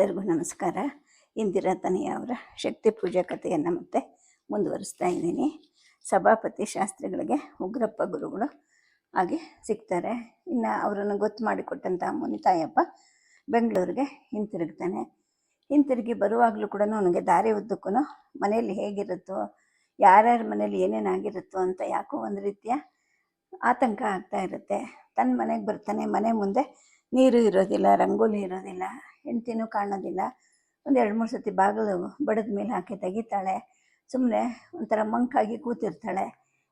ಎಲ್ಲರಿಗೂ ನಮಸ್ಕಾರ. ಇಂದಿರಾ ತನಿಯ ಅವರ ಶಕ್ತಿ ಪೂಜಾ ಕಥೆಯನ್ನು ಮತ್ತೆ ಮುಂದುವರಿಸ್ತಾ ಇದ್ದೀನಿ. ಸಭಾಪತಿ ಶಾಸ್ತ್ರಿಗಳಿಗೆ ಉಗ್ರಪ್ಪ ಗುರುಗಳು ಹಾಗೆ ಸಿಗ್ತಾರೆ. ಇನ್ನು ಅವರನ್ನು ಗೊತ್ತು ಮಾಡಿಕೊಟ್ಟಂಥ ಮುನಿತಾಯಪ್ಪ ಬೆಂಗಳೂರಿಗೆ ಹಿಂತಿರುಗ್ತಾನೆ. ಹಿಂತಿರುಗಿ ಬರುವಾಗಲೂ ಕೂಡ ಅವನಿಗೆ ದಾರಿ ಉದ್ದಕ್ಕೂ ಮನೆಯಲ್ಲಿ ಹೇಗಿರುತ್ತೋ, ಯಾರ್ಯಾರ ಮನೇಲಿ ಏನೇನಾಗಿರುತ್ತೋ ಅಂತ ಯಾಕೋ ಒಂದು ರೀತಿಯ ಆತಂಕ ಆಗ್ತಾ ಇರುತ್ತೆ. ತನ್ನ ಮನೆಗೆ ಬರ್ತಾನೆ, ಮನೆ ಮುಂದೆ ನೀರು ಇರೋದಿಲ್ಲ, ರಂಗೋಲಿ ಇರೋದಿಲ್ಲ. ಹೆಂಡ್ತಿನೂ ಕಾಣೋದಿಲ್ಲ. ಒಂದು ಎರಡು ಮೂರು ಸತಿ ಬಾಗಿಲು ಬಡದ ಮೇಲೆ ಹಾಕಿ ತೆಗಿತಾಳೆ. ಸುಮ್ಮನೆ ಒಂಥರ ಮಂಕಾಗಿ ಕೂತಿರ್ತಾಳೆ.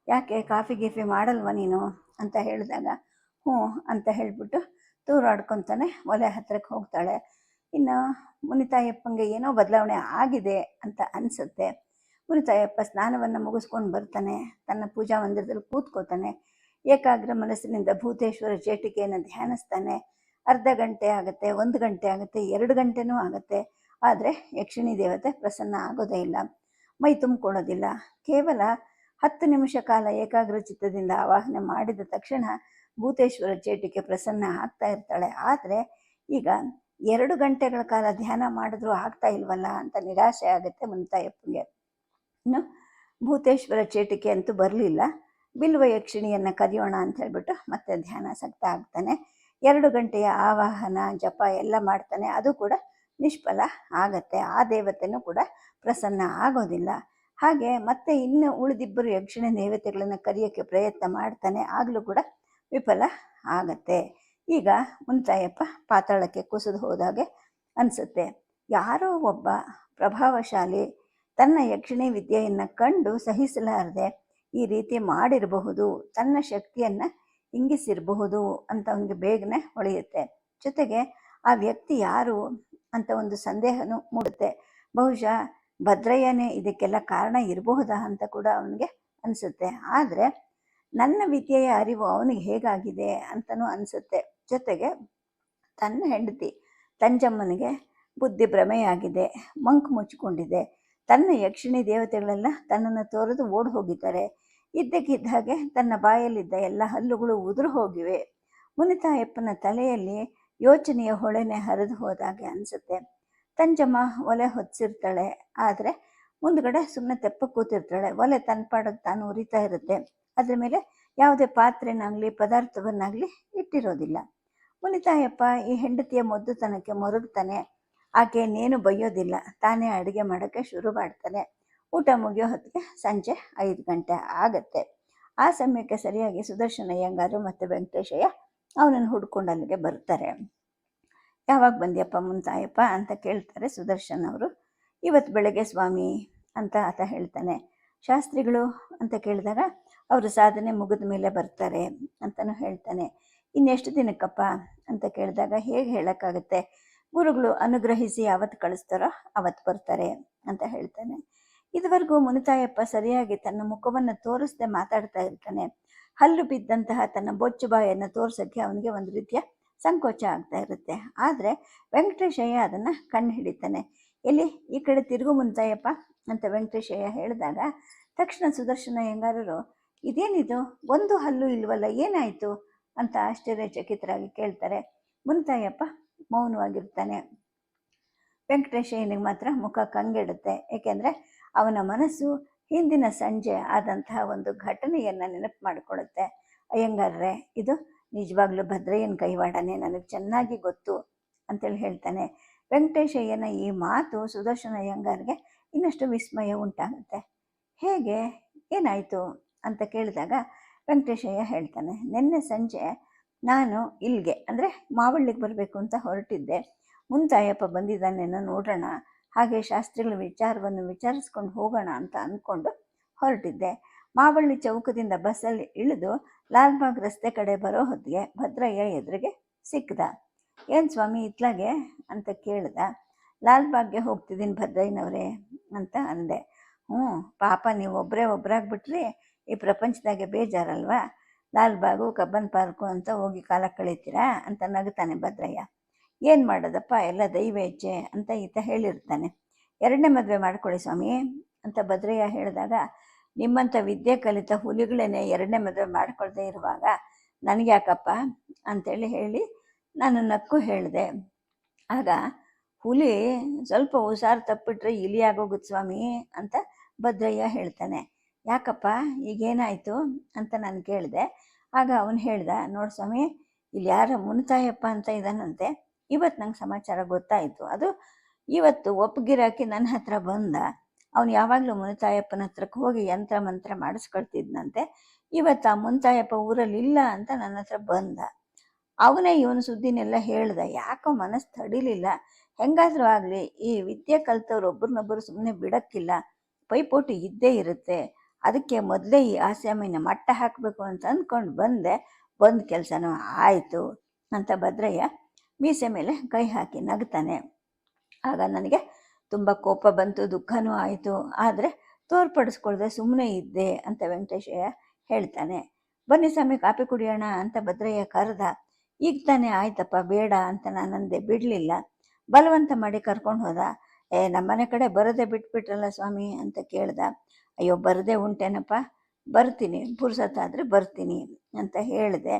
ಯಾಕೆ ಕಾಫಿ ಗೀಫಿ ಮಾಡಲ್ವ ನೀನು? ಅಂತ ಹೇಳಿದಾಗ, ಹ್ಞೂ ಅಂತ ಹೇಳಿಬಿಟ್ಟು ತೂರಾಡ್ಕೊತಾನೆ ಒಲೆ ಹತ್ತಿರಕ್ಕೆ ಹೋಗ್ತಾಳೆ. ಇನ್ನು ಮುನಿತಾಯಪ್ಪಂಗೆ ಏನೋ ಬದಲಾವಣೆ ಆಗಿದೆ ಅಂತ ಅನಿಸುತ್ತೆ. ಮುನಿತಾಯಪ್ಪ ಸ್ನಾನವನ್ನು ಮುಗಿಸ್ಕೊಂಡು ಬರ್ತಾನೆ. ತನ್ನ ಪೂಜಾ ಮಂದಿರದಲ್ಲಿ ಕೂತ್ಕೋತಾನೆ. ಏಕಾಗ್ರ ಮನಸ್ಸಿನಿಂದ ಭೂತೇಶ್ವರ ಚೇಟಿಕೆಯನ್ನು ಧ್ಯಾನಿಸ್ತಾನೆ. ಅರ್ಧ ಗಂಟೆ ಆಗುತ್ತೆ, ಒಂದು ಗಂಟೆ ಆಗುತ್ತೆ, ಎರಡು ಗಂಟೆನೂ ಆಗುತ್ತೆ. ಆದರೆ ಯಕ್ಷಿಣಿ ದೇವತೆ ಪ್ರಸನ್ನ ಆಗೋದೇ ಇಲ್ಲ, ಮೈ ತುಂಬಿಕೊಳ್ಳೋದಿಲ್ಲ. ಕೇವಲ ಹತ್ತು ನಿಮಿಷ ಕಾಲ ಏಕಾಗ್ರ ಚಿತ್ತದಿಂದ ಆವಾಹನೆ ಮಾಡಿದ ತಕ್ಷಣ ಭೂತೇಶ್ವರ ಚೇಟಿಕೆ ಪ್ರಸನ್ನ ಆಗ್ತಾ ಇರ್ತಾಳೆ. ಆದರೆ ಈಗ ಎರಡು ಗಂಟೆಗಳ ಕಾಲ ಧ್ಯಾನ ಮಾಡಿದ್ರೂ ಆಗ್ತಾ ಇಲ್ವಲ್ಲ ಅಂತ ನಿರಾಶೆ ಆಗುತ್ತೆ ಮುನ್ತಾಯಪ್ಪಗೆ. ಇನ್ನು ಭೂತೇಶ್ವರ ಚೇಟಿಕೆ ಅಂತೂ ಬರಲಿಲ್ಲ. ಬಿಲ್ವ ಯಕ್ಷಿಣಿಯನ್ನು ಕರೆಯೋಣ ಅಂತ ಹೇಳ್ಬಿಟ್ಟು ಮತ್ತೆ ಧ್ಯಾನ ಸಕ್ತ ಆಗ್ತಾನೆ. ಎರಡು ಗಂಟೆಯ ಆವಾಹನ, ಜಪ ಎಲ್ಲ ಮಾಡ್ತಾನೆ. ಅದು ಕೂಡ ನಿಷ್ಫಲ ಆಗತ್ತೆ. ಆ ದೇವತೆನೂ ಕೂಡ ಪ್ರಸನ್ನ ಆಗೋದಿಲ್ಲ. ಹಾಗೆ ಮತ್ತೆ ಇನ್ನು ಉಳಿದಿಬ್ಬರು ಯಕ್ಷಿಣ ದೇವತೆಗಳನ್ನು ಕರೆಯೋಕ್ಕೆ ಪ್ರಯತ್ನ ಮಾಡ್ತಾನೆ, ಆಗಲೂ ಕೂಡ ವಿಫಲ ಆಗತ್ತೆ. ಈಗ ಮುಂತಾಯಪ್ಪ ಪಾತಾಳಕ್ಕೆ ಕುಸಿದು ಹೋದಾಗೆ ಅನಿಸುತ್ತೆ. ಯಾರೋ ಒಬ್ಬ ಪ್ರಭಾವಶಾಲಿ ತನ್ನ ಯಕ್ಷಿಣಿ ವಿದ್ಯೆಯನ್ನು ಕಂಡು ಸಹಿಸಲಾರದೆ ಈ ರೀತಿ ಮಾಡಿರಬಹುದು. ತನ್ನ ಶಕ್ತಿಯನ್ನು ಇಂಗಿಸಿರಬಹುದು ಅಂತ ಅವನಿಗೆ ಬೇಗನೆ ಹೊಳೆಯುತ್ತೆ. ಜೊತೆಗೆ ಆ ವ್ಯಕ್ತಿ ಯಾರು ಅಂತ ಒಂದು ಸಂದೇಹನೂ ಮೂಡುತ್ತೆ. ಬಹುಶಃ ಭದ್ರಯ್ಯನೇ ಇದಕ್ಕೆಲ್ಲ ಕಾರಣ ಇರಬಹುದಾ ಅಂತ ಕೂಡ ಅವನಿಗೆ ಅನಿಸುತ್ತೆ. ಆದರೆ ನನ್ನ ವಿದ್ಯೆಯ ಅರಿವು ಅವನಿಗೆ ಹೇಗಾಗಿದೆ ಅಂತಲೂ ಅನಿಸುತ್ತೆ. ಜೊತೆಗೆ ತನ್ನ ಹೆಂಡತಿ ತಂಜಮ್ಮನಿಗೆ ಬುದ್ಧಿ ಭ್ರಮೆಯಾಗಿದೆ, ಮಂಕ್ ಮುಚ್ಚಿಕೊಂಡಿದೆ. ತನ್ನ ಯಕ್ಷಿಣಿ ದೇವತೆಗಳೆಲ್ಲ ತನ್ನನ್ನು ತೋರೆದು ಓಡಿ ಹೋಗಿದ್ದಾರೆ ಇದ್ದಕ್ಕಿದ್ದ ಹಾಗೆ ತನ್ನ ಬಾಯಲ್ಲಿದ್ದ ಎಲ್ಲ ಹಲ್ಲುಗಳು ಉದುರು ಹೋಗಿವೆ. ಮುನಿತಾಯಪ್ಪನ ತಲೆಯಲ್ಲಿ ಯೋಚನೆಯ ಹೊಳೆನೆ ಹರಿದು ಹೋದಾಗೆ ಅನಿಸುತ್ತೆ. ತಂಜಮ್ಮ ಒಲೆ ಹೊತ್ತಿರ್ತಾಳೆ. ಆದರೆ ಮುಂದ್ಗಡೆ ಸುಮ್ಮನೆ ತೆಪ್ಪ ಕೂತಿರ್ತಾಳೆ. ಒಲೆ ತನ್ನ ಪಾಡಕ್ಕೆ ತಾನು ಉರಿತಾ ಇರುತ್ತೆ. ಅದ್ರ ಮೇಲೆ ಯಾವುದೇ ಪಾತ್ರೆನಾಗಲಿ, ಪದಾರ್ಥವನ್ನಾಗಲಿ ಇಟ್ಟಿರೋದಿಲ್ಲ. ಮುನಿತಾಯಪ್ಪ ಈ ಹೆಂಡತಿಯ ಮೊದ್ದುತನಕ್ಕೆ ಮರುಗ್ತಾನೆ. ಆಕೆ ಇನ್ನೇನು ಬಯ್ಯೋದಿಲ್ಲ. ತಾನೇ ಅಡುಗೆ ಮಾಡೋಕ್ಕೆ ಶುರು ಮಾಡ್ತಾನೆ. ಊಟ ಮುಗಿಯೋ ಹೊತ್ತಿಗೆ ಸಂಜೆ ಐದು ಗಂಟೆ ಆಗತ್ತೆ. ಆ ಸಮಯಕ್ಕೆ ಸರಿಯಾಗಿ ಸುದರ್ಶನ ಅಯ್ಯಂಗಾರು ಮತ್ತು ವೆಂಕಟೇಶಯ್ಯ ಅವನನ್ನು ಹುಡ್ಕೊಂಡು ಅಲ್ಲಿಗೆ ಬರ್ತಾರೆ ಯಾವಾಗ ಬಂದ್ಯಪ್ಪ ಮುಂತಾಯಪ್ಪ ಅಂತ ಕೇಳ್ತಾರೆ ಸುದರ್ಶನ್ ಅವರು. ಇವತ್ತು ಬೆಳಗ್ಗೆ ಸ್ವಾಮಿ ಅಂತ ಆತ ಹೇಳ್ತಾನೆ. ಶಾಸ್ತ್ರಿಗಳು ಅಂತ ಕೇಳಿದಾಗ ಅವರು ಸಾಧನೆ ಮುಗಿದ ಮೇಲೆ ಬರ್ತಾರೆ ಅಂತಲೂ ಹೇಳ್ತಾನೆ. ಇನ್ನೆಷ್ಟು ದಿನಕ್ಕಪ್ಪ ಅಂತ ಕೇಳಿದಾಗ ಹೇಗೆ ಹೇಳೋಕ್ಕಾಗುತ್ತೆ? ಗುರುಗಳು ಅನುಗ್ರಹಿಸಿ ಯಾವತ್ತು ಕಳಿಸ್ತಾರೋ ಅವತ್ತು ಬರ್ತಾರೆ ಅಂತ ಹೇಳ್ತಾನೆ. ಇದುವರೆಗೂ ಮುನಿತಾಯಪ್ಪ ಸರಿಯಾಗಿ ತನ್ನ ಮುಖವನ್ನು ತೋರಿಸದೆ ಮಾತಾಡ್ತಾ ಇರ್ತಾನೆ. ಹಲ್ಲು ಬಿದ್ದಂತಹ ತನ್ನ ಬೊಚ್ಚು ಬಾಯನ್ನು ತೋರಿಸೋಕ್ಕೆ ಅವನಿಗೆ ಒಂದು ರೀತಿಯ ಸಂಕೋಚ ಆಗ್ತಾ ಇರುತ್ತೆ. ಆದರೆ ವೆಂಕಟೇಶಯ್ಯ ಅದನ್ನು ಕಣ್ಣು ಹಿಡಿತಾನೆ. ಎಲ್ಲಿ? ಈ ಕಡೆ ತಿರುಗು ಮುನಿತಾಯಪ್ಪ ಅಂತ ವೆಂಕಟೇಶಯ್ಯ ಹೇಳಿದಾಗ, ತಕ್ಷಣ ಸುದರ್ಶನ ಹೆಂಗಾರರು, ಇದೇನಿದು? ಒಂದು ಹಲ್ಲು ಇಲ್ವಲ್ಲ, ಏನಾಯಿತು? ಅಂತ ಆಶ್ಚರ್ಯಚಕಿತರಾಗಿ ಕೇಳ್ತಾರೆ. ಮುನಿತಾಯಪ್ಪ ಮೌನವಾಗಿರ್ತಾನೆ. ವೆಂಕಟೇಶಯ್ಯನಿಗೆ ಮಾತ್ರ ಮುಖ ಕಂಗೆಡುತ್ತೆ. ಏಕೆಂದರೆ ಅವನ ಮನಸ್ಸು ಹಿಂದಿನ ಸಂಜೆ ಆದಂತಹ ಒಂದು ಘಟನೆಯನ್ನು ನೆನಪು ಮಾಡಿಕೊಳ್ಳುತ್ತೆ ಅಯ್ಯಂಗಾರ್ರೆ, ಇದು ನಿಜವಾಗ್ಲೂ ಭದ್ರಯ್ಯನ ಕೈವಾಡನೆ ನನಗೆ ಚೆನ್ನಾಗಿ ಗೊತ್ತು ಅಂತೇಳಿ ಹೇಳ್ತಾನೆ. ವೆಂಕಟೇಶಯ್ಯನ ಈ ಮಾತು ಸುದರ್ಶನ ಅಯ್ಯಂಗಾರ್ಗೆ ಇನ್ನಷ್ಟು ವಿಸ್ಮಯ ಉಂಟಾಗುತ್ತೆ. ಹೇಗೆ? ಏನಾಯಿತು ಅಂತ ಕೇಳಿದಾಗ ವೆಂಕಟೇಶಯ್ಯ ಹೇಳ್ತಾನೆ, ನಿನ್ನೆ ಸಂಜೆ ನಾನು ಇಲ್ಲಿಗೆ ಅಂದರೆ ಮಾವಳ್ಳಿಗೆ ಬರಬೇಕು ಅಂತ ಹೊರಟಿದ್ದೆ. ಮುಂತಾಯಪ್ಪ ಬಂದಿದ್ದಾನೇನೋ ನೋಡೋಣ ಹಾಗೆ ಶಾಸ್ತ್ರಿಗಳ ವಿಚಾರವನ್ನು ವಿಚಾರಿಸ್ಕೊಂಡು ಹೋಗೋಣ ಅಂತ ಅಂದ್ಕೊಂಡು ಹೊರಟಿದ್ದೆ. ಮಾವಳ್ಳಿ ಚೌಕದಿಂದ ಬಸ್ಸಲ್ಲಿ ಇಳಿದು ಲಾಲ್ಬಾಗ್ ರಸ್ತೆ ಕಡೆ ಬರೋ ಹೊತ್ತಿಗೆ ಭದ್ರಯ್ಯ ಎದುರಿಗೆ ಸಿಕ್ಕದ. ಏನು ಸ್ವಾಮಿ ಇತ್ಲಾಗೆ? ಅಂತ ಕೇಳ್ದ. ಲಾಲ್ಬಾಗ್ಗೆ ಹೋಗ್ತಿದ್ದೀನಿ ಭದ್ರಯ್ಯನವರೇ ಅಂತ ಅಂದೆ. ಹ್ಞೂ, ಪಾಪ ನೀವು ಒಬ್ಬರೇ ಒಬ್ಬರಾಗ್ಬಿಟ್ರಿ ಈ ಪ್ರಪಂಚದಾಗೆ ಬೇಜಾರಲ್ವಾ? ಲಾಲ್ಬಾಗು ಕಬ್ಬನ್ ಪಾರ್ಕು ಅಂತ ಹೋಗಿ ಕಾಲ ಕಳೀತೀರಾ? ಅಂತ ನಗುತ್ತಾನೆ ಭದ್ರಯ್ಯ. ಏನು ಮಾಡೋದಪ್ಪ? ಎಲ್ಲ ದೈವ ಹೆಜ್ಜೆ ಅಂತ ಈತ ಹೇಳಿರ್ತಾನೆ. ಎರಡನೇ ಮದುವೆ ಮಾಡ್ಕೊಳ್ಳಿ ಸ್ವಾಮಿ ಅಂತ ಭದ್ರಯ್ಯ ಹೇಳಿದಾಗ, ನಿಮ್ಮಂಥ ವಿದ್ಯೆ ಕಲಿತ ಹುಲಿಗಳೇನೆ ಎರಡನೇ ಮದುವೆ ಮಾಡ್ಕೊಳ್ದೇ ಇರುವಾಗ ನನಗೆ ಯಾಕಪ್ಪ? ಅಂತೇಳಿ ಹೇಳಿ ನಾನು ನಕ್ಕು ಹೇಳಿದೆ. ಆಗ, ಹುಲಿ ಸ್ವಲ್ಪ ಹುಷಾರು ತಪ್ಪಿಟ್ರೆ ಇಲಿ ಆಗೋಗುತ್ತೆ ಸ್ವಾಮಿ ಅಂತ ಭದ್ರಯ್ಯ ಹೇಳ್ತಾನೆ. ಯಾಕಪ್ಪ? ಈಗೇನಾಯಿತು? ಅಂತ ನಾನು ಕೇಳಿದೆ. ಆಗ ಅವನು ಹೇಳ್ದ, ನೋಡಿ ಸ್ವಾಮಿ, ಇಲ್ಲಿ ಯಾರ ಮುನ್ತಾಯಪ್ಪ ಅಂತ ಇದ್ದಾನಂತೆ ಇವತ್ತು ನಂಗೆ ಸಮಾಚಾರ ಗೊತ್ತಾಯಿತು ಅದು ಇವತ್ತು ಒಪ್ಪಗಿರಾಕಿ ನನ್ನ ಹತ್ರ ಬಂದ, ಅವನು ಯಾವಾಗಲೂ ಮುನಿತಾಯಪ್ಪನ ಹತ್ರಕ್ಕೆ ಹೋಗಿ ಯಂತ್ರ ಮಂತ್ರ ಮಾಡಿಸ್ಕೊಳ್ತಿದ್ನಂತೆ. ಇವತ್ತು ಆ ಮುನ್ತಾಯಪ್ಪ ಊರಲ್ಲಿ ಇಲ್ಲ ಅಂತ ನನ್ನ ಹತ್ರ ಬಂದ. ಅವನೇ ಇವನ ಸುದ್ದಿನೆಲ್ಲ ಹೇಳ್ದ, ಯಾಕೋ ಮನಸ್ಸು ತಡಿಲಿಲ್ಲ. ಹೆಂಗಾದ್ರೂ ಆಗಲಿ, ಈ ವಿದ್ಯೆ ಕಲ್ತವ್ರು ಒಬ್ರನ್ನೊಬ್ಬರು ಸುಮ್ಮನೆ ಬಿಡಕ್ಕಿಲ್ಲ. ಪೈಪೋಟಿ ಇದ್ದೇ ಇರುತ್ತೆ. ಅದಕ್ಕೆ ಮೊದಲೇ ಈ ಆಸೆಮೈನ ಮಟ್ಟ ಹಾಕಬೇಕು ಅಂತ ಅಂದ್ಕೊಂಡು ಬಂದೆ. ಬಂದ ಕೆಲಸನೂ ಆಯಿತು. ಅಂತ ಭದ್ರಯ್ಯ ಮೀಸೆ ಮೇಲೆ ಕೈ ಹಾಕಿ ನಗ್ತಾನೆ. ಆಗ ನನಗೆ ತುಂಬ ಕೋಪ ಬಂತು, ದುಃಖನೂ ಆಯಿತು. ಆದರೆ ತೋರ್ಪಡಿಸ್ಕೊಳ್ದೆ ಸುಮ್ಮನೆ ಇದ್ದೆ ಅಂತ ವೆಂಕಟೇಶಯ್ಯ ಹೇಳ್ತಾನೆ. ಬನ್ನಿ ಸ್ವಾಮಿ ಕಾಪಿ ಕುಡಿಯೋಣ ಅಂತ ಭದ್ರಯ್ಯ ಕರೆದ. ಈಗ ತಾನೇ ಆಯ್ತಪ್ಪ, ಬೇಡ ಅಂತ ನಾನಂದೆ ಬಿಡಲಿಲ್ಲ. ಬಲವಂತ ಮಾಡಿ ಕರ್ಕೊಂಡು ಹೋದ. ಏ ನಮ್ಮನೆ ಕಡೆ ಬರದೆ ಬಿಟ್ಬಿಟ್ರಲ್ಲ ಸ್ವಾಮಿ ಅಂತ ಕೇಳ್ದ. ಅಯ್ಯೋ, ಬರದೆ ಉಂಟೇನಪ್ಪ. ಬರ್ತೀನಿ ಪುರ್ಸತ್ತಾದರೆ ಬರ್ತೀನಿ ಅಂತ ಹೇಳಿದೆ.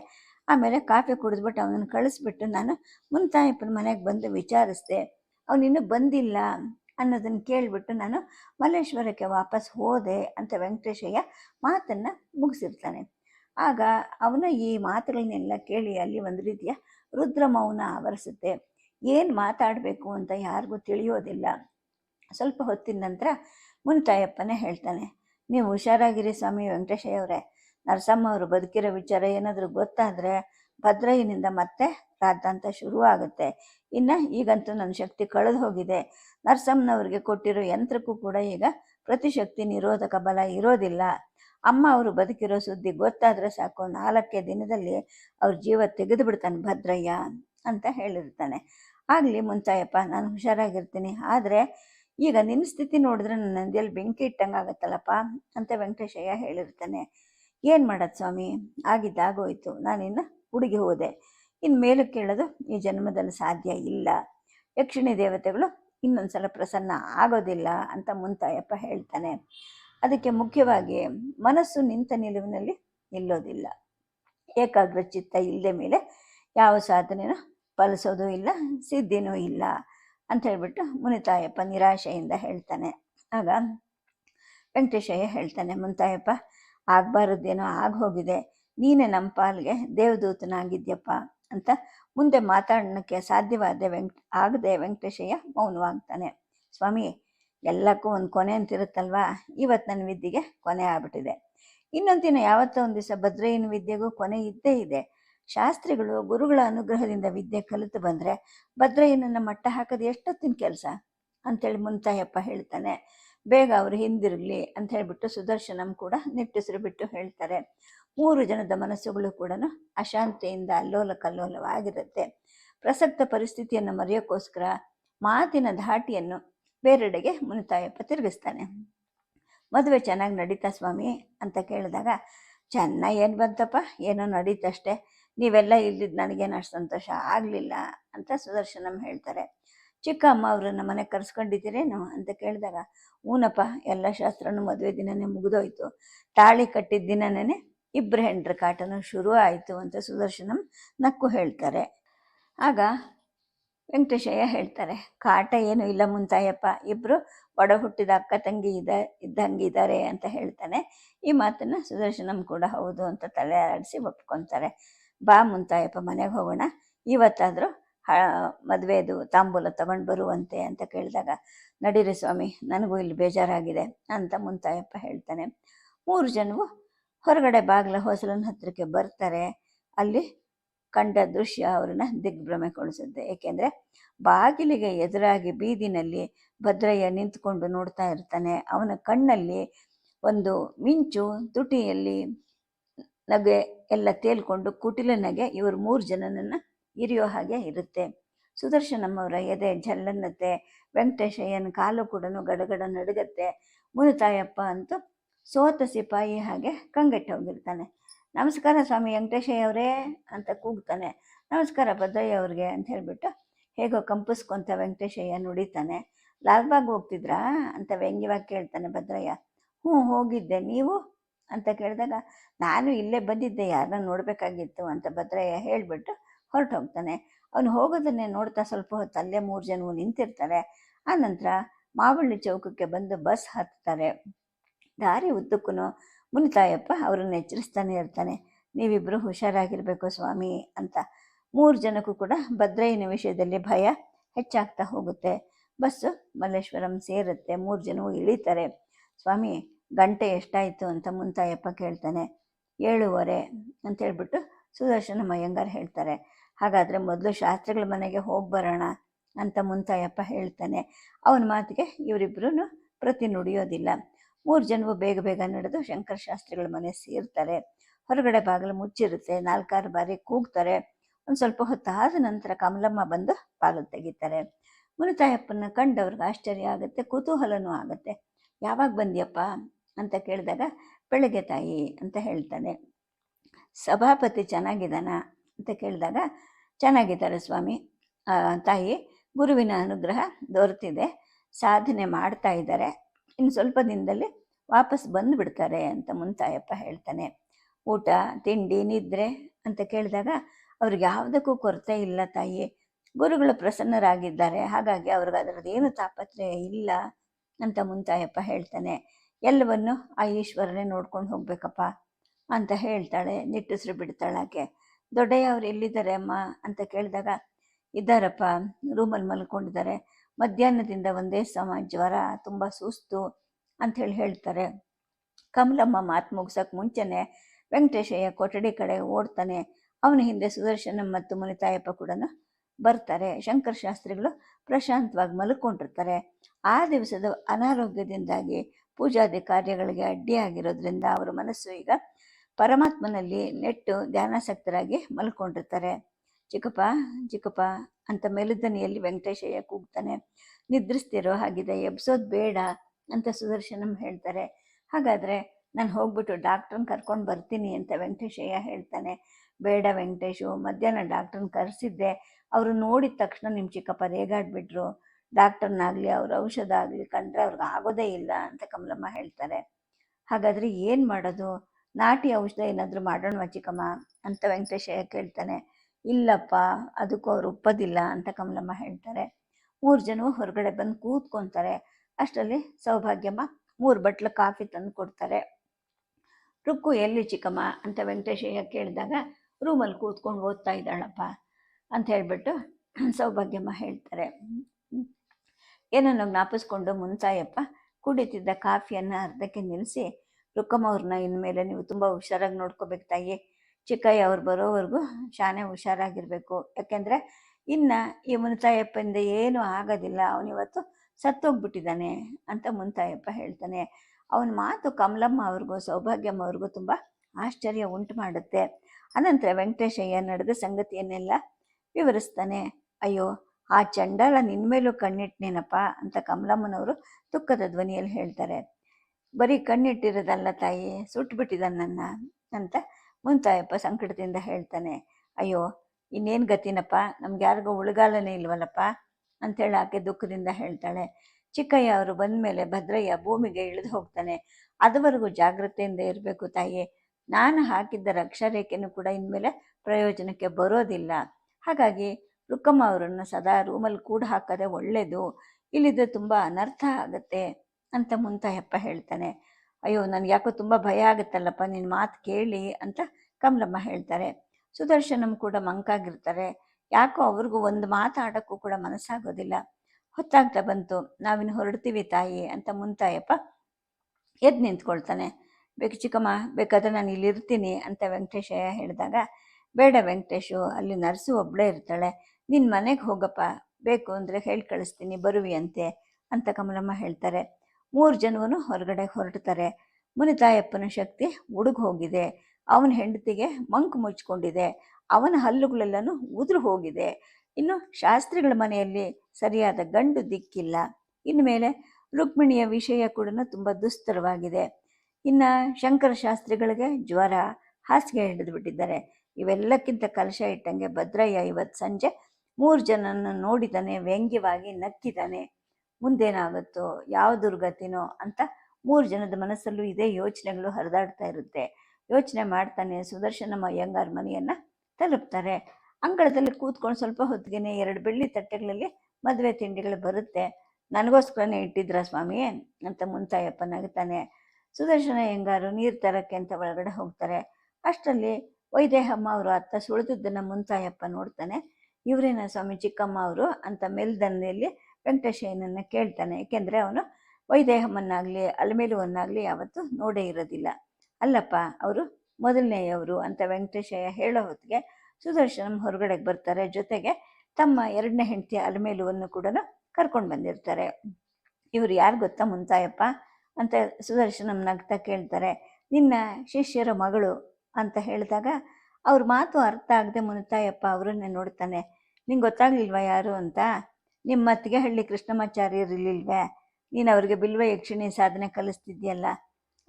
ಆಮೇಲೆ ಕಾಫಿ ಕುಡಿದ್ಬಿಟ್ಟು ಅವನನ್ನು ಕಳಿಸ್ಬಿಟ್ಟು ನಾನು ಮುಂತಾಯಪ್ಪನ ಮನೆಗೆ ಬಂದು ವಿಚಾರಿಸ್ದೆ. ಅವನಿನ್ನೂ ಬಂದಿಲ್ಲ ಅನ್ನೋದನ್ನು ಕೇಳಿಬಿಟ್ಟು ನಾನು ಮಲ್ಲೇಶ್ವರಕ್ಕೆ ವಾಪಸ್ ಹೋದೆ ಅಂತ ವೆಂಕಟೇಶಯ್ಯ ಮಾತನ್ನು ಮುಗಿಸಿರ್ತಾನೆ. ಆಗ ಅವನ ಈ ಮಾತುಗಳನ್ನೆಲ್ಲ ಕೇಳಿ ಅಲ್ಲಿ ಒಂದು ರೀತಿಯ ರುದ್ರ ಮೌನ ಆವರಿಸುತ್ತೆ. ಏನು ಮಾತಾಡಬೇಕು ಅಂತ ಯಾರಿಗೂ ತಿಳಿಯೋದಿಲ್ಲ. ಸ್ವಲ್ಪ ಹೊತ್ತಿನ ನಂತರ ಮುನ್ತಾಯಪ್ಪನೇ ಹೇಳ್ತಾನೆ, ನೀವು ಹುಷಾರಾಗಿರಿ ಸ್ವಾಮಿ ವೆಂಕಟೇಶಯ್ಯ ಅವರೇ ನರಸಮ್ಮ ಅವರು ಬದುಕಿರೋ ವಿಚಾರ ಏನಾದರೂ ಗೊತ್ತಾದರೆ ಭದ್ರಯ್ಯನಿಂದ ಮತ್ತೆ ರಾದ್ದಾಂತ ಶುರು ಆಗುತ್ತೆ ಇನ್ನು ಈಗಂತೂ ನನ್ನ ಶಕ್ತಿ ಕಳೆದು ಹೋಗಿದೆ. ನರಸಮ್ಮನವ್ರಿಗೆ ಕೊಟ್ಟಿರೋ ಯಂತ್ರಕ್ಕೂ ಕೂಡ ಈಗ ಪ್ರತಿಶಕ್ತಿ ನಿರೋಧಕ ಬಲ ಇರೋದಿಲ್ಲ. ಅಮ್ಮ ಅವರು ಬದುಕಿರೋ ಸುದ್ದಿ ಗೊತ್ತಾದರೆ ಸಾಕು. ನಾಲ್ಕೇ ದಿನದಲ್ಲಿ ಅವ್ರ ಜೀವ ತೆಗೆದು ಬಿಡ್ತಾನೆ ಭದ್ರಯ್ಯ ಅಂತ ಹೇಳಿರ್ತಾನೆ. ಆಗಲಿ ಮುಂಚಾಯಪ್ಪ ನಾನು ಹುಷಾರಾಗಿರ್ತೀನಿ. ಆದರೆ ಈಗ ನಿನ್ನ ಸ್ಥಿತಿ ನೋಡಿದ್ರೆ ನನ್ನ ನಂದಿಯಲ್ಲಿ ಬೆಂಕಿ ಇಟ್ಟಂಗೆ ಆಗತ್ತಲ್ಲಪ್ಪ ಅಂತ ವೆಂಕಟೇಶಯ್ಯ ಹೇಳಿರ್ತಾನೆ. ಏನು ಮಾಡೋದು ಸ್ವಾಮಿ? ಆಗಿದ್ದಾಗೋಯ್ತು ನಾನಿನ್ನು ಹುಡುಗಿ ಹೋದೆ. ಇನ್ನು ಮೇಲೆ ಕೇಳೋದು ಈ ಜನ್ಮದಲ್ಲಿ ಸಾಧ್ಯ ಇಲ್ಲ. ಯಕ್ಷಿಣಿ ದೇವತೆಗಳು ಇನ್ನೊಂದು ಸಲ ಪ್ರಸನ್ನ ಆಗೋದಿಲ್ಲ ಅಂತ ಮುಂತಾಯಪ್ಪ ಹೇಳ್ತಾನೆ. ಅದಕ್ಕೆ ಮುಖ್ಯವಾಗಿ ಮನಸ್ಸು ನಿಂತ ನಿಲುವಿನಲ್ಲಿ ನಿಲ್ಲೋದಿಲ್ಲ. ಏಕಾಗ್ರ ಚಿತ್ತ ಇಲ್ಲದೆ ಮೇಲೆ ಯಾವ ಸಾಧನೆನೂ ಫಲಿಸೋದು ಇಲ್ಲ, ಸಿದ್ಧಿನೂ ಇಲ್ಲ ಅಂತ ಹೇಳ್ಬಿಟ್ಟು ಮುನಿತಾಯಪ್ಪ ನಿರಾಶೆಯಿಂದ ಹೇಳ್ತಾನೆ. ಆಗ ವೆಂಕಟೇಶಯ್ಯ ಹೇಳ್ತಾನೆ, ಮುನ್ತಾಯಪ್ಪ ಆಗಬಾರದ್ದೇನೋ ಆಗೋಗಿದೆ ನೀನೇ ನಮ್ಮ ಪಾಲ್ಗೆ ದೇವದೂತನಾಗಿದ್ಯಪ್ಪ ಅಂತ ಮುಂದೆ ಮಾತಾಡೋಕ್ಕೆ ಸಾಧ್ಯವಾದ ವೆಂಕ್, ಆಗದೆ ವೆಂಕಟೇಶಯ್ಯ ಮೌನವಾಗ್ತಾನೆ. ಸ್ವಾಮಿ, ಎಲ್ಲಕ್ಕೂ ಒಂದು ಕೊನೆ ಅಂತಿರುತ್ತಲ್ವಾ? ಇವತ್ತು ನನ್ನ ವಿದ್ಯೆಗೆ ಕೊನೆ ಆಗ್ಬಿಟ್ಟಿದೆ. ಇನ್ನೊಂದು ದಿನ ಯಾವತ್ತೋ ಒಂದು ದಿವಸ ಭದ್ರಯ್ಯನ ವಿದ್ಯೆಗೂ ಕೊನೆ ಇದ್ದೇ ಇದೆ. ಶಾಸ್ತ್ರಿಗಳು, ಗುರುಗಳ ಅನುಗ್ರಹದಿಂದ ವಿದ್ಯೆ ಕಲಿತು ಬಂದರೆ ಭದ್ರಯ್ಯನನ್ನು ಮಟ್ಟ ಹಾಕೋದು ಎಷ್ಟೊತ್ತಿನ ಕೆಲಸ? ಅಂತೇಳಿ ಮುಂತಾಯಪ್ಪ ಹೇಳ್ತಾನೆ. ಬೇಗ ಅವರು ಹಿಂದಿರಲಿ ಅಂತ ಹೇಳ್ಬಿಟ್ಟು ಸುದರ್ಶನಂ ಕೂಡ ನಿಟ್ಟುಸಿರು ಬಿಟ್ಟು ಹೇಳ್ತಾರೆ. ಮೂರು ಜನದ ಮನಸ್ಸುಗಳು ಕೂಡ ಅಶಾಂತಿಯಿಂದ ಅಲ್ಲೋಲ ಕಲ್ಲೋಲವಾಗಿರುತ್ತೆ ಪ್ರಸಕ್ತ ಪರಿಸ್ಥಿತಿಯನ್ನು ಮರೆಯೋಕ್ಕೋಸ್ಕರ ಮಾತಿನ ಧಾಟಿಯನ್ನು ಬೇರೆಡೆಗೆ ಮುನಿತಾಯಪ್ಪ ತಿರುಗಿಸ್ತಾನೆ. ಮದುವೆ ಚೆನ್ನಾಗಿ ನಡೀತಾ ಸ್ವಾಮಿ ಅಂತ ಕೇಳಿದಾಗ, ಚೆನ್ನಾಗಿ ಏನು ಬಂತಪ್ಪ? ಏನೋ ನಡೀತಷ್ಟೇ. ನೀವೆಲ್ಲ ಇಲ್ಲಿದ್ದು ನನಗೇನು ಅಷ್ಟು ಸಂತೋಷ ಆಗಲಿಲ್ಲ? ಅಂತ ಸುದರ್ಶನಂ ಹೇಳ್ತಾರೆ. ಚಿಕ್ಕ ಅಮ್ಮ ಅವ್ರನ್ನ ಮನೆಗೆ ಕರ್ಸ್ಕೊಂಡಿದ್ದೀರೇನು ಅಂತ ಕೇಳಿದಾಗ ಊನಪ್ಪ ಎಲ್ಲ ಶಾಸ್ತ್ರನೂ ಮದುವೆ ದಿನನೇ ಮುಗಿದೋಯ್ತು. ತಾಳಿ ಕಟ್ಟಿದ ದಿನನೇ ಇಬ್ಬರು ಹೆಂಡ್ರ ಕಾಟನೂ ಶುರು ಆಯಿತು ಅಂತ ಸುದರ್ಶನಂ ನಕ್ಕು ಹೇಳ್ತಾರೆ. ಆಗ ವೆಂಕಟೇಶಯ್ಯ ಹೇಳ್ತಾರೆ, ಕಾಟ ಏನು ಇಲ್ಲ ಮುಂತಾಯಪ್ಪ ಇಬ್ಬರು ಒಡ ಹುಟ್ಟಿದ ಅಕ್ಕ ತಂಗಿ ಇದ ಇದ್ದಂಗಿದ್ದಾರೆ ಅಂತ ಹೇಳ್ತಾನೆ. ಈ ಮಾತನ್ನು ಸುದರ್ಶನಂ ಕೂಡ ಹೌದು ಅಂತ ತಲೆ ಆಡಿಸಿ ಒಪ್ಕೊತಾರೆ. ಬಾ ಮುಂತಾಯಪ್ಪ, ಮನೆಗೆ ಹೋಗೋಣ. ಇವತ್ತಾದರೂ ಮದುವೆದು ತಾಂಬೂಲ ತಗೊಂಡು ಬರುವಂತೆ ಅಂತ ಕೇಳಿದಾಗ, ನಡೀರಿ ಸ್ವಾಮಿ, ನನಗೂ ಇಲ್ಲಿ ಬೇಜಾರಾಗಿದೆ ಅಂತ ಮುಂತಾಯಪ್ಪ ಹೇಳ್ತಾನೆ. ಮೂರು ಜನವು ಹೊರಗಡೆ ಬಾಗಿಲ ಹೊಸಲನ ಹತ್ತಿರಕ್ಕೆ ಬರ್ತಾರೆ. ಅಲ್ಲಿ ಕಂಡ ದೃಶ್ಯ ಅವ್ರನ್ನ ದಿಗ್ಭ್ರಮೆಗೊಳಿಸುತ್ತೆ ಏಕೆಂದರೆ ಬಾಗಿಲಿಗೆ ಎದುರಾಗಿ ಬೀದಿನಲ್ಲಿ ಭದ್ರಯ್ಯ ನಿಂತ್ಕೊಂಡು ನೋಡ್ತಾ ಇರ್ತಾನೆ. ಅವನ ಕಣ್ಣಲ್ಲಿ ಒಂದು ಮಿಂಚು, ತುಟಿಯಲ್ಲಿ ನಗೆ ಎಲ್ಲ ತೇಲ್ಕೊಂಡು, ಕುಟಿಲ ನಗೆ ಇವರು ಮೂರು ಜನನನ್ನು ಇರಿಯೋ ಹಾಗೆ ಇರುತ್ತೆ. ಸುದರ್ಶನಮ್ಮವರ ಎದೆ ಜಲ್ಲನ್ನತ್ತೆ ವೆಂಕಟೇಶಯ್ಯನ ಕಾಲು ಕೂಡ ಗಡಗಡ ನಡುಗತ್ತೆ. ಮುನಿತಾಯಪ್ಪ ಅಂತೂ ಸೋತ ಸಿಪಾಯಿ ಹಾಗೆ ಕಂಗೆಟ್ಟು ಹೋಗಿರ್ತಾನೆ. ನಮಸ್ಕಾರ ಸ್ವಾಮಿ ವೆಂಕಟೇಶಯ್ಯ ಅವರೇ ಅಂತ ಕೂಗ್ತಾನೆ. ನಮಸ್ಕಾರ ಭದ್ರಯ್ಯ ಅವ್ರಿಗೆ ಅಂತ ಹೇಳಿಬಿಟ್ಟು ಹೇಗೋ ಕಂಪಿಸ್ಕೊಂತ ವೆಂಕಟೇಶಯ್ಯ ನುಡಿತಾನೆ. ಲಾಲ್ಬಾಗ್ ಹೋಗ್ತಿದ್ರಾ ಅಂತ ವ್ಯಂಗ್ಯವಾಗಿ ಕೇಳ್ತಾನೆ ಭದ್ರಯ್ಯ. ಹ್ಞೂ ಹೋಗಿದ್ದೆ, ನೀವು? ಅಂತ ಕೇಳಿದಾಗ, ನಾನು ಇಲ್ಲೇ ಬಂದಿದ್ದೆ, ಯಾರನ್ನ ನೋಡಬೇಕಾಗಿತ್ತು ಅಂತ ಭದ್ರಯ್ಯ ಹೇಳಿಬಿಟ್ಟು ಹೊರಟು ಹೋಗ್ತಾನೆ ಅವನು ಹೋಗೋದನ್ನೇ ನೋಡ್ತಾ ಸ್ವಲ್ಪ ಹೊತ್ತು ಅಲ್ಲೇ ಮೂರು ಜನವು ನಿಂತಿರ್ತಾರೆ. ಆನಂತರ ಮಾವಳ್ಳಿ ಚೌಕಕ್ಕೆ ಬಂದು ಬಸ್ ಹತ್ತಾರೆ ದಾರಿ ಉದ್ದಕ್ಕೂ ಮುನಿತಾಯಪ್ಪ ಅವರನ್ನು ಎಚ್ಚರಿಸ್ತಾನೆ ಇರ್ತಾನೆ. ನೀವಿಬ್ಬರು ಹುಷಾರಾಗಿರಬೇಕು ಸ್ವಾಮಿ ಅಂತ. ಮೂರು ಜನಕ್ಕೂ ಕೂಡ ಭದ್ರಯ್ಯನ ವಿಷಯದಲ್ಲಿ ಭಯ ಹೆಚ್ಚಾಗ್ತಾ ಹೋಗುತ್ತೆ. ಬಸ್ಸು ಮಲ್ಲೇಶ್ವರಂ ಸೇರುತ್ತೆ. ಮೂರು ಜನವು ಇಳಿತಾರೆ. ಸ್ವಾಮಿ ಗಂಟೆ ಎಷ್ಟಾಯಿತು ಅಂತ ಮುಂತಾಯಪ್ಪ ಕೇಳ್ತಾನೆ. ಏಳುವರೆ ಅಂತ ಹೇಳ್ಬಿಟ್ಟು ಸುದರ್ಶನ ಮಯ್ಯಂಗಾರ್ ಹೇಳ್ತಾರೆ. ಹಾಗಾದರೆ ಮೊದಲು ಶಾಸ್ತ್ರಿಗಳ ಮನೆಗೆ ಹೋಗಿ ಬರೋಣ ಅಂತ ಮುಂತಾಯಪ್ಪ ಹೇಳ್ತಾನೆ. ಅವನ ಮಾತಿಗೆ ಇವರಿಬ್ಬರೂ ಪ್ರತಿ ನುಡಿಯೋದಿಲ್ಲ. ಮೂರು ಜನವು ಬೇಗ ಬೇಗ ನಡೆದು ಶಂಕರ ಶಾಸ್ತ್ರಿಗಳ ಮನೆ ಸೇರ್ತಾರೆ. ಹೊರಗಡೆ ಬಾಗಿಲು ಮುಚ್ಚಿರುತ್ತೆ. ನಾಲ್ಕಾರು ಬಾರಿ ಕೂಗ್ತಾರೆ. ಒಂದು ಸ್ವಲ್ಪ ಹೊತ್ತಾದ ನಂತರ ಕಮಲಮ್ಮ ಬಂದು ಪಾಲು ತೆಗಿತಾರೆ. ಮುನಿತಾಯಪ್ಪನ ಕಂಡವ್ರಿಗೆ ಆಶ್ಚರ್ಯ ಆಗುತ್ತೆ, ಕುತೂಹಲನೂ ಆಗುತ್ತೆ. ಯಾವಾಗ ಬಂದಿಯಪ್ಪ? ಅಂತ ಕೇಳಿದಾಗ ಬೆಳಗ್ಗೆ ತಾಯಿ ಅಂತ ಹೇಳ್ತಾನೆ. ಸಭಾಪತಿ ಚೆನ್ನಾಗಿದ್ದಾನ ಅಂತ ಕೇಳಿದಾಗ, ಚೆನ್ನಾಗಿದ್ದಾರೆ ಸ್ವಾಮಿ ತಾಯಿ ಗುರುವಿನ ಅನುಗ್ರಹ ದೊರೆತಿದೆ, ಸಾಧನೆ ಮಾಡ್ತಾ ಇದ್ದಾರೆ, ಇನ್ನು ಸ್ವಲ್ಪ ದಿನದಲ್ಲಿ ವಾಪಸ್ ಬಂದುಬಿಡ್ತಾರೆ ಅಂತ ಮುಂತಾಯಪ್ಪ ಹೇಳ್ತಾನೆ. ಊಟ, ತಿಂಡಿ, ನಿದ್ರೆ ಅಂತ ಕೇಳಿದಾಗ, ಅವ್ರಿಗೆ ಯಾವುದಕ್ಕೂ ಕೊರತೆ ಇಲ್ಲ ತಾಯಿ, ಗುರುಗಳು ಪ್ರಸನ್ನರಾಗಿದ್ದಾರೆ, ಹಾಗಾಗಿ ಅವ್ರಿಗೆ ಅದರದ್ದು ಏನು ತಾಪತ್ರಯ ಇಲ್ಲ ಅಂತ ಮುಂತಾಯಪ್ಪ ಹೇಳ್ತಾನೆ. ಎಲ್ಲವನ್ನು ಆ ಈಶ್ವರನೇ ನೋಡ್ಕೊಂಡು ಹೋಗ್ಬೇಕಪ್ಪ. ಅಂತ ಹೇಳ್ತಾಳೆ, ನಿಟ್ಟುಸಿರು ಬಿಡ್ತಾಳಾಕೆ ದೊಡ್ಡಯ್ಯ ಅವ್ರು ಎಲ್ಲಿದ್ದಾರೆ ಅಮ್ಮ? ಅಂತ ಕೇಳಿದಾಗ, ಇದ್ದಾರಪ್ಪ ರೂಮಲ್ಲಿ ಮಲ್ಕೊಂಡಿದ್ದಾರೆ. ಮಧ್ಯಾಹ್ನದಿಂದ ಒಂದೇ ಸಮ, ಜ್ವರ, ತುಂಬ ಸುಸ್ತು ಅಂಥೇಳಿ ಹೇಳ್ತಾರೆ. ಕಮಲಮ್ಮ ಮಾತು ಮುಗ್ಸೋಕೆ ಮುಂಚೆನೆ ವೆಂಕಟೇಶಯ್ಯ ಕೊಠಡಿ ಕಡೆ ಓಡ್ತಾನೆ. ಅವನ ಹಿಂದೆ ಸುದರ್ಶನ ಮತ್ತು ಮುನಿತಾಯಪ್ಪ ಕೂಡ ಬರ್ತಾರೆ. ಶಂಕರ ಶಾಸ್ತ್ರಿಗಳು ಪ್ರಶಾಂತವಾಗಿ ಮಲ್ಕೊಂಡಿರ್ತಾರೆ. ಆ ದಿವಸದ ಅನಾರೋಗ್ಯದಿಂದಾಗಿ ಪೂಜಾದಿ ಕಾರ್ಯಗಳಿಗೆ ಅಡ್ಡಿಯಾಗಿರೋದ್ರಿಂದ ಅವರ ಮನಸ್ಸು ಈಗ ಪರಮಾತ್ಮನಲ್ಲಿ ನೆಟ್ಟು ಧ್ಯಾನಾಸಕ್ತರಾಗಿ ಮಲ್ಕೊಂಡಿರ್ತಾರೆ. ಚಿಕ್ಕಪ್ಪ ಚಿಕ್ಕಪ್ಪ ಅಂತ ಮೇಲುದನಿಯಲ್ಲಿ ವೆಂಕಟೇಶಯ್ಯ ಕೂಗ್ತಾನೆ. ನಿದ್ರಿಸ್ತಿರೋ ಹಾಗಿದೆ, ಎಬ್ಸೋದು ಬೇಡ ಅಂತ ಸುದರ್ಶನಂ ಹೇಳ್ತಾರೆ. ಹಾಗಾದರೆ ನಾನು ಹೋಗ್ಬಿಟ್ಟು ಡಾಕ್ಟ್ರನ್ನ ಕರ್ಕೊಂಡು ಬರ್ತೀನಿ ಅಂತ ವೆಂಕಟೇಶಯ್ಯ ಹೇಳ್ತಾನೆ. ಬೇಡ ವೆಂಕಟೇಶು, ಮಧ್ಯಾಹ್ನ ಡಾಕ್ಟ್ರನ್ನ ಕರೆಸಿದ್ದೆ. ಅವರು ನೋಡಿದ ತಕ್ಷಣ ನಿಮ್ಮ ಚಿಕ್ಕಪ್ಪ ರೇಗಾಡ್ಬಿಟ್ರು. ಡಾಕ್ಟರ್ನಾಗಲಿ ಅವ್ರ ಔಷಧ ಆಗಲಿ ಕಂಡ್ರೆ ಅವ್ರಿಗೆ ಆಗೋದೇ ಇಲ್ಲ ಅಂತ ಕಮಲಮ್ಮ ಹೇಳ್ತಾರೆ. ಹಾಗಾದರೆ ಏನು ಮಾಡೋದು? ನಾಟಿ ಔಷಧ ಏನಾದರೂ ಮಾಡೋಣವಾ ಚಿಕ್ಕಮ್ಮ ಅಂತ ವೆಂಕಟೇಶಯ್ಯ ಕೇಳ್ತಾನೆ. ಇಲ್ಲಪ್ಪ, ಅದಕ್ಕೂ ಅವ್ರು ಒಪ್ಪೋದಿಲ್ಲ ಅಂತ ಕಮಲಮ್ಮ ಹೇಳ್ತಾರೆ. ಮೂರು ಜನ ಹೊರಗಡೆ ಬಂದು ಕೂತ್ಕೊತಾರೆ. ಅಷ್ಟರಲ್ಲಿ ಸೌಭಾಗ್ಯಮ್ಮ ಮೂರು ಬಟ್ಲು ಕಾಫಿ ತಂದು ಕೊಡ್ತಾರೆ. ರುಕ್ಕು, ಎಲ್ಲಿ ಚಿಕ್ಕಮ್ಮ ಅಂತ ವೆಂಕಟೇಶಯ್ಯ ಕೇಳಿದಾಗ ರೂಮಲ್ಲಿ ಕೂತ್ಕೊಂಡು ಓದ್ತಾ ಇದ್ದಾಳಪ್ಪ ಅಂತ ಹೇಳಿಬಿಟ್ಟು ಸೌಭಾಗ್ಯಮ್ಮ ಹೇಳ್ತಾರೆ. ಏನನ್ನು ಜ್ಞಾಪಿಸ್ಕೊಂಡು ಮುಂತಾಯಪ್ಪ ಕುಡಿತಿದ್ದ ಕಾಫಿಯನ್ನು ಅರ್ಧಕ್ಕೆ ನಿಲ್ಲಿಸಿ ರುಕ್ಕಮ್ಮ ಅವ್ರನ್ನ ಇನ್ಮೇಲೆ ನೀವು ತುಂಬ ಹುಷಾರಾಗಿ ನೋಡ್ಕೋಬೇಕು ತಾಯಿ. ಚಿಕ್ಕಯ್ಯ ಅವ್ರು ಬರೋವರೆಗೂ ಶಾನೆ ಹುಷಾರಾಗಿರಬೇಕು. ಯಾಕೆಂದರೆ ಇನ್ನು ಈ ಮುನ್ತಾಯಪ್ಪಂದ ಏನೂ ಆಗೋದಿಲ್ಲ. ಅವನಿವತ್ತು ಸತ್ತೋಗ್ಬಿಟ್ಟಿದ್ದಾನೆ ಅಂತ ಮುನ್ತಾಯಪ್ಪ ಹೇಳ್ತಾನೆ. ಅವನ ಮಾತು ಕಮಲಮ್ಮ ಅವ್ರಿಗೂ, ಸೌಭಾಗ್ಯಮ್ಮ ಅವ್ರಿಗೂ ತುಂಬ ಆಶ್ಚರ್ಯ ಉಂಟು ಮಾಡುತ್ತೆ. ಅನಂತರ ವೆಂಕಟೇಶಯ್ಯ ನಡೆದ ಸಂಗತಿಯನ್ನೆಲ್ಲ ವಿವರಿಸ್ತಾನೆ. ಅಯ್ಯೋ, ಆ ಚಂಡಾಲ ನಿನ್ನ ಮೇಲೂ ಅಂತ ಕಮಲಮ್ಮನವರು ದುಃಖದ ಧ್ವನಿಯಲ್ಲಿ ಹೇಳ್ತಾರೆ. ಬರೀ ಕಣ್ಣಿಟ್ಟಿರೋದಲ್ಲ ತಾಯಿ, ಸುಟ್ಬಿಟ್ಟಿದ್ದಾನೆ ನನ್ನ ಅಂತ ಮುಂತಾಯಪ್ಪ ಸಂಕಟದಿಂದ ಹೇಳ್ತಾನೆ. ಅಯ್ಯೋ, ಇನ್ನೇನು ಗತಿನಪ್ಪ? ನಮ್ಗೆ ಯಾರಿಗೂ ಉಳಿಗಾಲನೇ ಇಲ್ವಲ್ಲಪ್ಪ? ಅಂಥೇಳಿ ಆಕೆ ದುಃಖದಿಂದ ಹೇಳ್ತಾಳೆ. ಚಿಕ್ಕಯ್ಯ ಅವರು ಬಂದ ಮೇಲೆ ಭದ್ರಯ್ಯ ಭೂಮಿಗೆ ಇಳಿದು ಹೋಗ್ತಾನೆ. ಅದುವರೆಗೂ ಜಾಗ್ರತೆಯಿಂದ ಇರಬೇಕು ತಾಯಿ. ನಾನು ಹಾಕಿದ್ದ ರಕ್ಷಾರೇಖೆನೂ ಕೂಡ ಇನ್ಮೇಲೆ ಪ್ರಯೋಜನಕ್ಕೆ ಬರೋದಿಲ್ಲ. ಹಾಗಾಗಿ ರುಕ್ಕಮ್ಮ ಅವರನ್ನು ಸದಾ ರೂಮಲ್ಲಿ ಕೂಡ ಹಾಕೋದೆ ಒಳ್ಳೆಯದು ಇಲ್ಲಿದ್ದು ತುಂಬ ಅನರ್ಥ ಆಗುತ್ತೆ. ಅಂತ ಮುಂತಾಯಪ್ಪ ಹೇಳ್ತಾನೆ. ಅಯ್ಯೋ, ನನಗೆ ಯಾಕೋ ತುಂಬ ಭಯ ಆಗುತ್ತಲ್ಲಪ್ಪ ನಿನ್ನ ಮಾತು ಕೇಳಿ ಅಂತ ಕಮಲಮ್ಮ ಹೇಳ್ತಾರೆ. ಸುದರ್ಶನಂ ಕೂಡ ಮಂಕಾಗಿರ್ತಾರೆ. ಯಾಕೋ ಅವ್ರಿಗೂ ಒಂದು ಮಾತಾಡೋಕ್ಕೂ ಕೂಡ ಮನಸ್ಸಾಗೋದಿಲ್ಲ. ಹೊತ್ತಾಗ್ತಾ ಬಂತು. ನಾವಿನ್ನು ಹೊರಡ್ತೀವಿ ತಾಯಿ ಅಂತ ಮುಂತಾಯಪ್ಪ ಎದ್ದು ನಿಂತ್ಕೊಳ್ತಾನೆ. ಬೇಕು ಚಿಕ್ಕಮ್ಮ, ಬೇಕಾದ್ರೆ ನಾನು ಇಲ್ಲಿ ಇರ್ತೀನಿ ಅಂತ ವೆಂಕಟೇಶಯ್ಯ ಹೇಳಿದಾಗ, ಬೇಡ ವೆಂಕಟೇಶು, ಅಲ್ಲಿ ನರ್ಸು ಒಬ್ಬಳೇ ಇರ್ತಾಳೆ. ನಿನ್ನ ಮನೆಗೆ ಹೋಗಪ್ಪ. ಬೇಕು ಅಂದರೆ ಹೇಳಿ ಕಳಿಸ್ತೀನಿ, ಬರುವಿ ಅಂತೆ ಅಂತ ಕಮಲಮ್ಮ ಹೇಳ್ತಾರೆ. ಮೂರು ಜನವನು ಹೊರಗಡೆ ಹೊರಡ್ತಾರೆ. ಮುನಿತಾಯಪ್ಪನ ಶಕ್ತಿ ಉಡುಗ್ ಹೋಗಿದೆ ಅವನ ಹೆಂಡತಿಗೆ ಮಂಕು ಮುಚ್ಕೊಂಡಿದೆ ಅವನ ಹಲ್ಲುಗಳೆಲ್ಲನೂ ಉದುರು ಹೋಗಿದೆ. ಇನ್ನು ಶಾಸ್ತ್ರಿಗಳ ಮನೆಯಲ್ಲಿ ಸರಿಯಾದ ಗಂಡು ದಿಕ್ಕಿಲ್ಲ. ಇನ್ನು ಮೇಲೆ ರುಕ್ಮಿಣಿಯ ವಿಷಯ ಕೂಡ ತುಂಬ ದುಸ್ತರವಾಗಿದೆ. ಇನ್ನು ಶಂಕರ ಶಾಸ್ತ್ರಿಗಳಿಗೆ ಜ್ವರ, ಹಾಸಿಗೆ ಹಿಡಿದು ಬಿಟ್ಟಿದ್ದಾರೆ. ಇವೆಲ್ಲಕ್ಕಿಂತ ಕಲಶ ಇಟ್ಟಂಗೆ ಭದ್ರಯ್ಯ ಇವತ್ತು ಸಂಜೆ ಮೂರು ಜನನ ನೋಡಿದಾನೆ, ವ್ಯಂಗ್ಯವಾಗಿ ನಕ್ಕಿದ್ದಾನೆ ಮುಂದೇನಾಗುತ್ತೋ, ಯಾವ ದುರ್ಗತಿನೋ ಅಂತ ಮೂರು ಜನದ ಮನಸ್ಸಲ್ಲೂ ಇದೇ ಯೋಚನೆಗಳು ಹರಿದಾಡ್ತಾ ಇರುತ್ತೆ. ಯೋಚನೆ ಮಾಡ್ತಾನೆ, ಸುದರ್ಶನ ಅಯ್ಯಂಗಾರ್ ಮನೆಯನ್ನು ತಲುಪ್ತಾರೆ. ಅಂಗಳದಲ್ಲಿ ಕೂತ್ಕೊಂಡು ಸ್ವಲ್ಪ ಹೊತ್ತಿಗೆನೆ ಎರಡು ಬೆಳ್ಳಿ ತಟ್ಟೆಗಳಲ್ಲಿ ಮದುವೆ ತಿಂಡಿಗಳು ಬರುತ್ತೆ. ನನಗೋಸ್ಕರನೇ ಇಟ್ಟಿದ್ರ ಸ್ವಾಮಿ? ಅಂತ ಮುಂತಾಯಪ್ಪ ನಗ್ತಾನೆ ಸುದರ್ಶನ ಹೆಂಗಾರು ನೀರು ತರಕ್ಕೆ ಅಂತ ಒಳಗಡೆ ಹೋಗ್ತಾರೆ. ಅಷ್ಟರಲ್ಲಿ ವೈದೇಹಮ್ಮ ಅವರು ಅತ್ತ ಸುಳಿದದ್ದನ್ನು ಮುಂತಾಯಪ್ಪ ನೋಡ್ತಾನೆ. ಇವರೇನ ಸ್ವಾಮಿ ಚಿಕ್ಕಮ್ಮ ಅವರು? ಅಂತ ಮೇಲ್ದನ್ನೆಯಲ್ಲಿ ವೆಂಕಟೇಶಯ್ಯನನ್ನು ಕೇಳ್ತಾನೆ. ಏಕೆಂದರೆ ಅವನು ವೈದೇಹಮ್ಮನ್ನಾಗಲಿ, ಅಲಮೇಲುವನ್ನಾಗಲಿ ಯಾವತ್ತೂ ನೋಡೇ ಇರೋದಿಲ್ಲ. ಅಲ್ಲಪ್ಪ, ಅವರು ಮೊದಲನೆಯವರು ಅಂತ ವೆಂಕಟೇಶಯ್ಯ ಹೇಳೋ ಹೊತ್ತಿಗೆ ಸುದರ್ಶನಂ ಹೊರಗಡೆಗೆ ಬರ್ತಾರೆ. ಜೊತೆಗೆ ತಮ್ಮ ಎರಡನೇ ಹೆಂಡತಿ ಅಲಮೇಲುವನ್ನು ಕೂಡ ಕರ್ಕೊಂಡು ಬಂದಿರ್ತಾರೆ. ಇವರು ಯಾರು ಗೊತ್ತಾ ಮುಂತಾಯಪ್ಪ ಅಂತ ಸುದರ್ಶನಂ ನಗ್ತಾ ಕೇಳ್ತಾರೆ. ನಿನ್ನ ಶಿಷ್ಯರ ಮಗಳು ಅಂತ ಹೇಳಿದಾಗ ಅವ್ರ ಮಾತು ಅರ್ಥ ಆಗದೆ ಮುಂತಾಯಪ್ಪ ಅವರನ್ನೇ ನೋಡ್ತಾನೆ. ನಿಂಗೆ ಗೊತ್ತಾಗ್ಲಿಲ್ವಾ ಯಾರು ಅಂತ? ನಿಮ್ಮ ಮತ್ತಿಗೆ ಹಳ್ಳಿ ಕೃಷ್ಣಮಾಚಾರ್ಯರು ಇರ್ಲಿಲ್ವೇ? ನೀನು ಅವ್ರಿಗೆ ಬಿಲ್ವ ಯಕ್ಷಿಣಿ ಸಾಧನೆ ಕಲಿಸ್ತಿದ್ಯಲ್ಲ?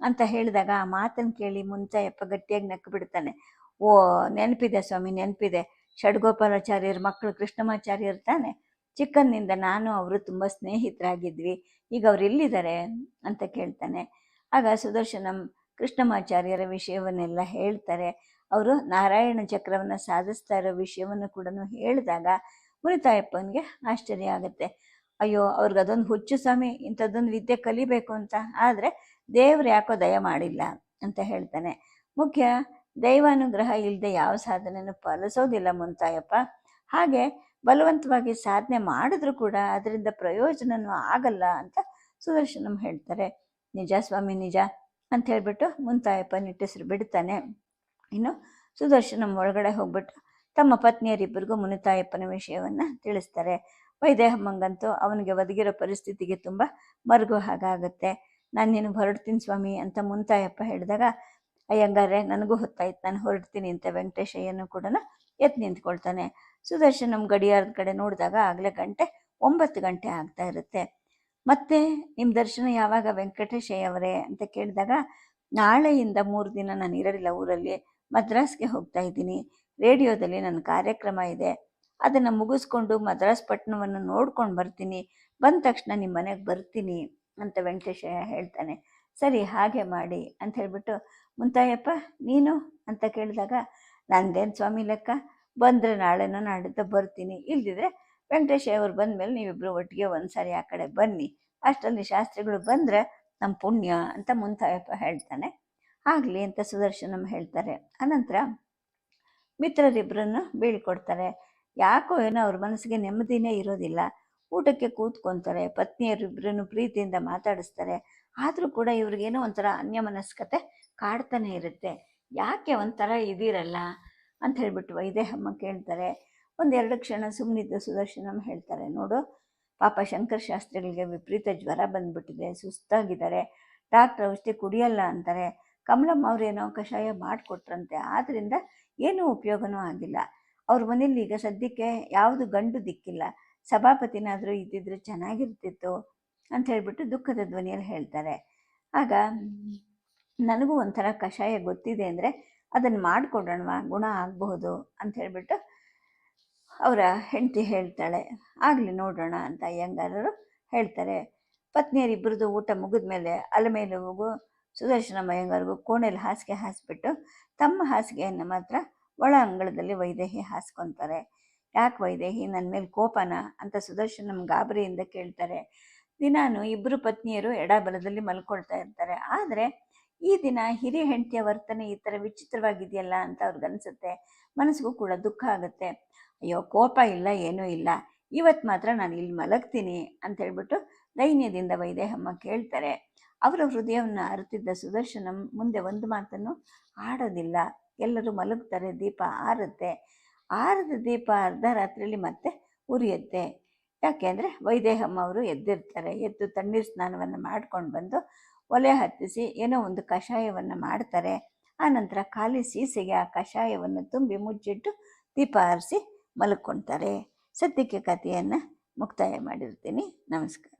ಅಂತ ಹೇಳಿದಾಗ ಆ ಮಾತನ್ನು ಕೇಳಿ ಮುಂತಾಯಪ್ಪ ಗಟ್ಟಿಯಾಗಿ ನಕ್ಕು ಬಿಡ್ತಾನೆ ಓ, ನೆನಪಿದೆ ಸ್ವಾಮಿ, ನೆನಪಿದೆ. ಷಡ್ಗೋಪಾಲಾಚಾರ್ಯರ ಮಕ್ಕಳು ಕೃಷ್ಣಮಾಚಾರ್ಯರು ತಾನೆ. ಚಿಕ್ಕನ್ನಿಂದ ನಾನು ಅವರು ತುಂಬ ಸ್ನೇಹಿತರಾಗಿದ್ವಿ. ಈಗ ಅವ್ರು ಎಲ್ಲಿದ್ದಾರೆ ಅಂತ ಕೇಳ್ತಾನೆ. ಆಗ ಸುದರ್ಶನಂ ಕೃಷ್ಣಮಾಚಾರ್ಯರ ವಿಷಯವನ್ನೆಲ್ಲ ಹೇಳ್ತಾರೆ. ಅವರು ನಾರಾಯಣ ಚಕ್ರವನ್ನು ಸಾಧಿಸ್ತಾ ಇರೋ ವಿಷಯವನ್ನು ಕೂಡ ಹೇಳಿದಾಗ ಮುನಿತಾಯಪ್ಪನಿಗೆ ಆಶ್ಚರ್ಯ ಆಗುತ್ತೆ. ಅಯ್ಯೋ, ಅವ್ರಿಗೆ ಅದೊಂದು ಹುಚ್ಚು ಸ್ವಾಮಿ, ಇಂಥದ್ದೊಂದು ವಿದ್ಯೆ ಕಲಿಬೇಕು ಅಂತ. ಆದರೆ ದೇವ್ರು ಯಾಕೋ ದಯ ಮಾಡಿಲ್ಲ ಅಂತ ಹೇಳ್ತಾನೆ. ಮುಖ್ಯ, ದೈವಾನುಗ್ರಹ ಇಲ್ಲದೆ ಯಾವ ಸಾಧನೆಯನ್ನು ಪಾಲಿಸೋದಿಲ್ಲ ಮುಂತಾಯಪ್ಪ. ಹಾಗೆ ಬಲವಂತವಾಗಿ ಸಾಧನೆ ಮಾಡಿದ್ರು ಕೂಡ ಅದರಿಂದ ಪ್ರಯೋಜನನೂ ಆಗಲ್ಲ ಅಂತ ಸುದರ್ಶನಂ ಹೇಳ್ತಾರೆ. ನಿಜ ಸ್ವಾಮಿ, ನಿಜ ಅಂತ ಹೇಳ್ಬಿಟ್ಟು ಮುಂತಾಯಪ್ಪ ನಿಟ್ಟೆಸರು ಬಿಡ್ತಾನೆ. ಇನ್ನು ಸುದರ್ಶನಂ ಒಳಗಡೆ ಹೋಗ್ಬಿಟ್ಟು ತಮ್ಮ ಪತ್ನಿಯರಿಬ್ಬರಿಗೂ ಮುನಿತಾಯಪ್ಪನ ವಿಷಯವನ್ನು ತಿಳಿಸ್ತಾರೆ. ವೈದೇಹಮ್ಮಂಗಂತೂ ಅವನಿಗೆ ಒದಗಿರೋ ಪರಿಸ್ಥಿತಿಗೆ ತುಂಬ ಮರುಗು ಹಾಗಾಗುತ್ತೆ. ನಾನು ನೀನು ಹೊರಡ್ತೀನಿ ಸ್ವಾಮಿ ಅಂತ ಮುಂತಾಯಪ್ಪ ಹೇಳಿದಾಗ, ಅಯ್ಯಂಗಾರೆ, ನನಗೂ ಹೊತ್ತಾಯ್ತು. ನಾನು ಹೊರಡ್ತೀನಿ ಅಂತ ವೆಂಕಟೇಶಯ್ಯನು ಕೂಡ ಎದ್ದು ನಿಂತ್ಕೊಳ್ತಾನೆ. ಸುದರ್ಶನಂ ಗಡಿಯಾರದ ಕಡೆ ನೋಡಿದಾಗ ಆಗಲೇ ಗಂಟೆ ಒಂಬತ್ತು ಗಂಟೆ ಆಗ್ತಾ ಇರುತ್ತೆ. ಮತ್ತೆ ನಿಮ್ಮ ದರ್ಶನ ಯಾವಾಗ ವೆಂಕಟೇಶಯ್ಯ ಅವರೇ? ಅಂತ ಕೇಳಿದಾಗ, ನಾಳೆಯಿಂದ ಮೂರು ದಿನ ನಾನು ಇರಲಿಲ್ಲ ಊರಲ್ಲಿ. ಮದ್ರಾಸ್ಗೆ ಹೋಗ್ತಾ ಇದ್ದೀನಿ. ರೇಡಿಯೋದಲ್ಲಿ ನನ್ನ ಕಾರ್ಯಕ್ರಮ ಇದೆ. ಅದನ್ನು ಮುಗಿಸ್ಕೊಂಡು ಮದ್ರಾಸ್ ಪಟ್ಟಣವನ್ನು ನೋಡ್ಕೊಂಡು ಬರ್ತೀನಿ. ಬಂದ ತಕ್ಷಣ ನಿಮ್ಮ ಮನೆಗೆ ಬರ್ತೀನಿ ಅಂತ ವೆಂಕಟೇಶಯ್ಯ ಹೇಳ್ತಾನೆ. ಸರಿ, ಹಾಗೆ ಮಾಡಿ ಅಂತ ಹೇಳ್ಬಿಟ್ಟು ಮುಂತಾಯಪ್ಪ ನೀನು? ಅಂತ ಕೇಳಿದಾಗ, ನಂದೇನು ಸ್ವಾಮಿ ಲೆಕ್ಕ? ಬಂದರೆ ನಾಳೆನೋ ನಾಡಿದ್ದ ಬರ್ತೀನಿ. ಇಲ್ದಿದ್ರೆ ವೆಂಕಟೇಶಯ್ಯ ಅವ್ರು ಬಂದಮೇಲೆ ನೀವಿಬ್ಬರು ಒಟ್ಟಿಗೆ ಒಂದು ಸಾರಿ ಆ ಕಡೆ ಬನ್ನಿ. ಅಷ್ಟರಲ್ಲಿ ಶಾಸ್ತ್ರಿಗಳು ಬಂದರೆ ನಮ್ಮ ಪುಣ್ಯ ಅಂತ ಮುಂತಾಯಪ್ಪ ಹೇಳ್ತಾನೆ. ಆಗಲಿ ಅಂತ ಸುದರ್ಶನಂ ಹೇಳ್ತಾರೆ. ಅನಂತರ ಮಿತ್ರರಿಬ್ಬರನ್ನು ಬೀಳ್ಕೊಡ್ತಾರೆ. ಯಾಕೋ ಏನೋ ಅವ್ರ ಮನಸ್ಸಿಗೆ ನೆಮ್ಮದಿನೇ ಇರೋದಿಲ್ಲ. ಊಟಕ್ಕೆ ಕೂತ್ಕೊತಾರೆ ಪತ್ನಿಯರಿಬ್ಬರನ್ನು ಪ್ರೀತಿಯಿಂದ ಮಾತಾಡಿಸ್ತಾರೆ. ಆದರೂ ಕೂಡ ಇವ್ರಿಗೇನೋ ಒಂಥರ ಅನ್ಯಮನಸ್ಕತೆ ಕಾಡ್ತಾನೆ ಇರುತ್ತೆ. ಯಾಕೆ ಒಂಥರ ಇದಿರಲ್ಲ ಅಂತ ಹೇಳ್ಬಿಟ್ಟು ವೈದೇಹಮ್ಮ ಕೇಳ್ತಾರೆ. ಒಂದೆರಡು ಕ್ಷಣ ಸುಮ್ಮನಿದ್ದ ಸುದರ್ಶನಮ್ಮ ಹೇಳ್ತಾರೆ, ನೋಡು, ಪಾಪ ಶಂಕರ ಶಾಸ್ತ್ರಿಗಳಿಗೆ ವಿಪರೀತ ಜ್ವರ ಬಂದ್ಬಿಟ್ಟಿದೆ, ಸುಸ್ತಾಗಿದ್ದಾರೆ. ಡಾಕ್ಟ್ರ್ ಔಷಧಿ ಕುಡಿಯಲ್ಲ ಅಂತಾರೆ. ಕಮಲಮ್ಮ ಅವ್ರೇನೋ ಕಷಾಯ ಮಾಡಿಕೊಟ್ರಂತೆ. ಆದ್ದರಿಂದ ಏನೂ ಉಪಯೋಗನೂ ಆಗಿಲ್ಲ. ಅವ್ರ ಮನೇಲಿ ಈಗ ಸದ್ಯಕ್ಕೆ ಯಾವುದು ಗಂಡು ದಿಕ್ಕಿಲ್ಲ. ಸಭಾಪತಿನಾದರೂ ಇದ್ದಿದ್ರೆ ಚೆನ್ನಾಗಿರ್ತಿತ್ತು ಅಂತ ಹೇಳಿಬಿಟ್ಟು ದುಃಖದ ಧ್ವನಿಯಲ್ಲಿ ಹೇಳ್ತಾರೆ. ಆಗ ನನಗೂ ಒಂಥರ ಕಷಾಯ ಗೊತ್ತಿದೆ ಅಂದರೆ ಅದನ್ನು ಮಾಡಿಕೊಡೋಣವಾ ಗುಣ ಆಗಬಹುದು ಅಂತ ಹೇಳಿಬಿಟ್ಟು ಅವರ ಹೆಂಡತಿ ಹೇಳ್ತಾಳೆ. ಆಗಲಿ ನೋಡೋಣ ಅಂತ ಅಯ್ಯಂಗಾರರು ಹೇಳ್ತಾರೆ. ಪತ್ನಿಯರಿಬ್ಬರದು ಊಟ ಮುಗಿದ ಮೇಲೆ ಅಲಮೇಲುವಿಗೂ ಸುದರ್ಶನ ಅಯ್ಯಂಗಾರಿಗೂ ಕೋಣೆಯಲ್ಲಿ ಹಾಸಿಗೆ ಹಾಸಿಬಿಟ್ಟು ತಮ್ಮ ಹಾಸಿಗೆಯನ್ನು ಮಾತ್ರ ಒಳ ಅಂಗಳದಲ್ಲಿ ವೈದೇಹಿ ಹಾಸ್ಕೊತಾರೆ. ಯಾಕೆ ವೈದೇಹಿ? ನನ್ನ ಮೇಲೆ ಕೋಪನ? ಅಂತ ಸುದರ್ಶನ ಗಾಬರಿಯಿಂದ ಕೇಳ್ತಾರೆ. ದಿನಾನು ಇಬ್ಬರು ಪತ್ನಿಯರು ಎಡಬಲದಲ್ಲಿ ಮಲ್ಕೊಳ್ತಾ ಇರ್ತಾರೆ. ಆದರೆ ಈ ದಿನ ಹಿರಿಯ ಹೆಂಡತಿಯ ವರ್ತನೆ ಈ ಥರ ವಿಚಿತ್ರವಾಗಿದೆಯಲ್ಲ ಅಂತ ಅವ್ರಿಗನ್ಸುತ್ತೆ ಮನಸ್ಸಿಗೂ ಕೂಡ ದುಃಖ ಆಗುತ್ತೆ. ಅಯ್ಯೋ, ಕೋಪ ಇಲ್ಲ, ಏನೂ ಇಲ್ಲ. ಇವತ್ತು ಮಾತ್ರ ನಾನು ಇಲ್ಲಿ ಮಲಗ್ತೀನಿ ಅಂತ ಹೇಳ್ಬಿಟ್ಟು ದೈನ್ಯದಿಂದ ವೈದೇಹಮ್ಮ ಕೇಳ್ತಾರೆ. ಅವರ ಹೃದಯವನ್ನು ಅರಿತಿದ್ದ ಸುದರ್ಶನ ಮುಂದೆ ಒಂದು ಮಾತನ್ನು, ಆಡೋದಿಲ್ಲ, ಎಲ್ಲರೂ ಮಲಗ್ತಾರೆ, ದೀಪ ಆರುತ್ತೆ. ಆರದ ದೀಪ ಅರ್ಧ ರಾತ್ರಿಯಲ್ಲಿ ಮತ್ತೆ ಉರಿಯುತ್ತೆ. ಯಾಕೆ ಅಂದರೆ ವೈದೇಹಮ್ಮ ಅವರು ಎದ್ದಿರ್ತಾರೆ, ಎದ್ದು ತಣ್ಣೀರು ಸ್ನಾನವನ್ನು ಮಾಡ್ಕೊಂಡು ಬಂದು ಒಲೆ ಹತ್ತಿಸಿ ಏನೋ ಒಂದು ಕಷಾಯವನ್ನು ಮಾಡ್ತಾರೆ. ಆನಂತರ ಖಾಲಿ ಸೀಸೆಗೆ ಆ ಕಷಾಯವನ್ನು ತುಂಬಿ ಮುಚ್ಚಿಟ್ಟು ದೀಪ ಆರಿಸಿ ಮಲ್ಕೊಳ್ತಾರೆ ಸದ್ಯಕ್ಕೆ ಕಥೆಯನ್ನು ಮುಕ್ತಾಯ ಮಾಡಿರ್ತೀನಿ. ನಮಸ್ಕಾರ.